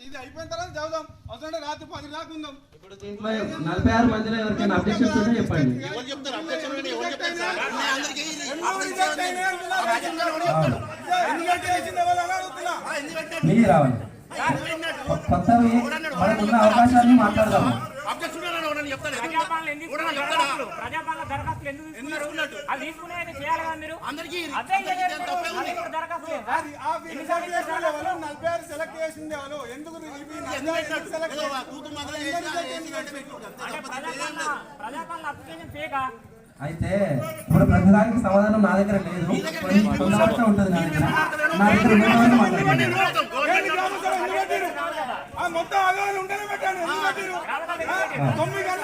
ఇది అయిపోయిన తర్వాత చదువుదాం. అవసరం రాత్రి పది ఇప్పుడు నలభై ఆరు మందిలో ఎవరికైనా అబ్జెక్షన్స్ ఉంటే చెప్పండి. ఎవరు చెప్తారు? అబ్జెక్షన్ ఎవరు చెప్తారు? రావాలి. కొత్తవి మనకున్న అవకాశాన్ని మాట్లాడదాం ప్రజాపాలన దరఖాస్తులు? ఎందుకు తీసుకున్నారు? అది తీసుకునే చేయాలి కదా మీరు? అందరికీ నలభై ఆరు సెలెక్ట్ చేసింది? ఎందుకు అయితే ఇప్పుడు ప్రతిదానికి సమాధానం నా దగ్గర లేదు. ఉంటుంది నా దగ్గర నా దగ్గర పోతాం. ఏంటి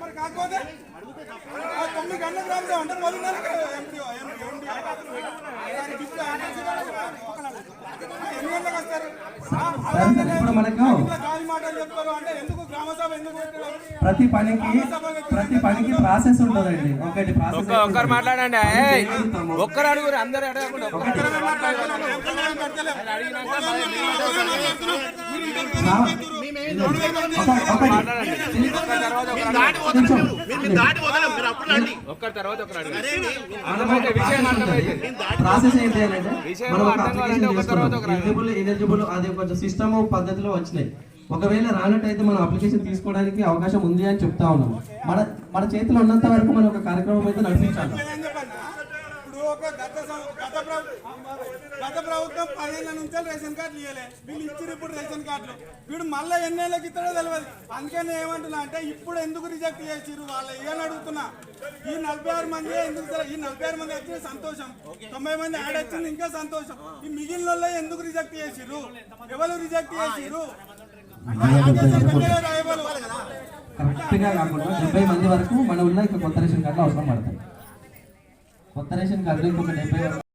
మరి కాకపోతే ఆ, తొమ్మిది గంటల గ్రామ సభ అంటే పదిన్నరకు ఎంపీ ఎంపీ దానికి ఇప్పుడు ఆ, ఎన్ని గంటలకు వస్తారు ప్రతి పనికి ప్రతి పనికి ప్రాసెస్ ఉంటుందండి ఒకటి. ప్రాసెస్ ఒక్కరు మాట్లాడండి? ఒక్కరు అడుగురు అందరు అడగకుండా ప్రాసెస్ ఏంటి అంటే మనం ఒక అప్లికేషన్ ఎలిజిబుల్ ఎలిజిబుల్ అది కొంచెం సిస్టమ్ పద్ధతిలో వచ్చినాయి ఒకవేళ రానట్టయితే మనం అప్లికేషన్ తీసుకోవడానికి అవకాశం ఉంది అని చెప్తా ఉన్నాం మన మన చేతిలో ఉన్నంత వరకు మనం ఒక కార్యక్రమం అయితే నడిపించాలి ఏం చెప్పన్నా? ఇప్పుడు ఒక గత గత గత ప్రభుత్వం పదేళ్ళ నుంచి రేషన్ కార్డులు ఇవ్వలే వీళ్ళు ఇచ్చారు ఇప్పుడు రేషన్ కార్డులు. వీడు మళ్ళీ ఎన్నేళ్ళకి ఇస్తాడో తెలియదు అందుకని ఏమంటున్నా అంటే ఇప్పుడు ఎందుకు రిజెక్ట్ చేసిర్రు? వాళ్ళ ఏమని అడుగుతున్నా. ఈ నలభై ఆరు మంది ఎందుకు ఈ నలభై ఆరు మంది వచ్చిన సంతోషం. తొంభై మంది యాడ్ వచ్చింది ఇంకా సంతోషం. ఈ మిగిలిన ఎందుకు రిజెక్ట్ చేసిర్రు? ఎవరు రిజెక్ట్ చేసిర్రు? కరెక్ట్గా కాకుండా డెబ్బై మంది వరకు మన ఊళ్ళో ఇక కొత్త రేషన్ కార్డులు అవసరం పడతాయి. కొత్త రేషన్ కార్డు ఇంకొక డెబ్బై